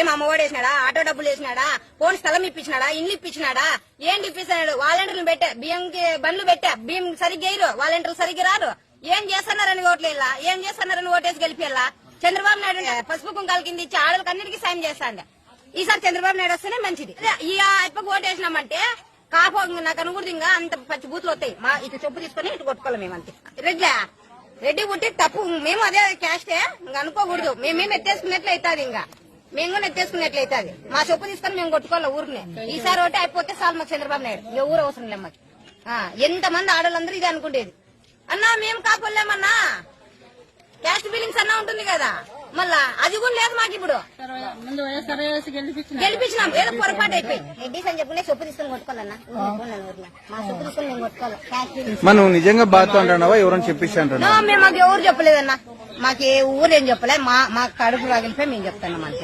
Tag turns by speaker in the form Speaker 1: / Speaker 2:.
Speaker 1: ఏం అమ్మఒడి వేసినాడా? ఆటో డబ్బులు వేసినాడా? ఫోన్ స్థలం ఇప్పించినాడా? ఇల్లు ఇప్పించినాడా? ఏంటి ఇప్పిస్తున్నాడు? వాలంటీర్లు పెట్టా బియ్యం బండ్లు పెట్టా బియ్యం సరిగ్గా వేయరు వాలంటీర్లు సరిగ్గా రారు. ఏం చేస్తున్నారని ఓట్లు ఏం చేస్తున్నారని ఓటేసి గెలిపేలా? చంద్రబాబు నాయుడు పసుపు కుంకాల కింద ఇచ్చి ఆడలకు అన్నిటికీ సాయం చేస్తాండి. ఈసారి చంద్రబాబు నాయుడు వస్తేనే మంచిది. ఈ అప్పకు ఓటేసినామంటే కాపు నాకు అనుగుణంగా ఇంకా అంత పచ్చి బూతులు వస్తాయి. మా ఇటు చెప్పు తీసుకొని ఇటు కొట్టుకోవాలి మేము అంతే. రెడ్లా? రెడ్డి పుట్టి తప్పు మేము అదే క్యాస్టే ఇంకా అనుకోకూడదు. మేమేం ఎత్తేసుకున్నట్లు అవుతుంది ఇంకా. మేము కూడా ఎత్తేసుకున్నట్లు అవుతుంది మా చెప్పు తీసుకొని మేము కొట్టుకోవాలి ఊరిని. ఈసారి ఒకటి అయిపోతే చాలు మాకు చంద్రబాబు నాయుడు. ఇక ఊరు అవసరం లేదు మాకు. ఎంత మంది ఆడవాళ్ళందరూ ఇది అనుకుంటేది అన్నా మేము కాపోలేమన్నా క్యాస్ట్ బిల్లింగ్స్ అన్నా ఉంటుంది కదా. మళ్ళా అది కూడా లేదు మాకు ఇప్పుడు.
Speaker 2: గెలిపించిన.
Speaker 1: గెలిపించినాం. ఏదో పొరపాటు అయిపోయి రెడ్డిస్ అని చెప్పుకునే చెప్పు తీసుకొని కొట్టుకోవాలన్నా. మా చెప్పు తీసుకొని మేము కొట్టుకోవాలి.
Speaker 3: నువ్వు నిజంగా బాధతో అంటున్నావా? ఎవరైనా చెప్పిస్తా
Speaker 1: మేము మాకు ఎవరు చెప్పలేదన్నా. మాకు ఏ ఊరు ఏం చెప్పలే. మా మా కడుపు పగిలిపోయి మేము చెప్తున్నాం అంతే.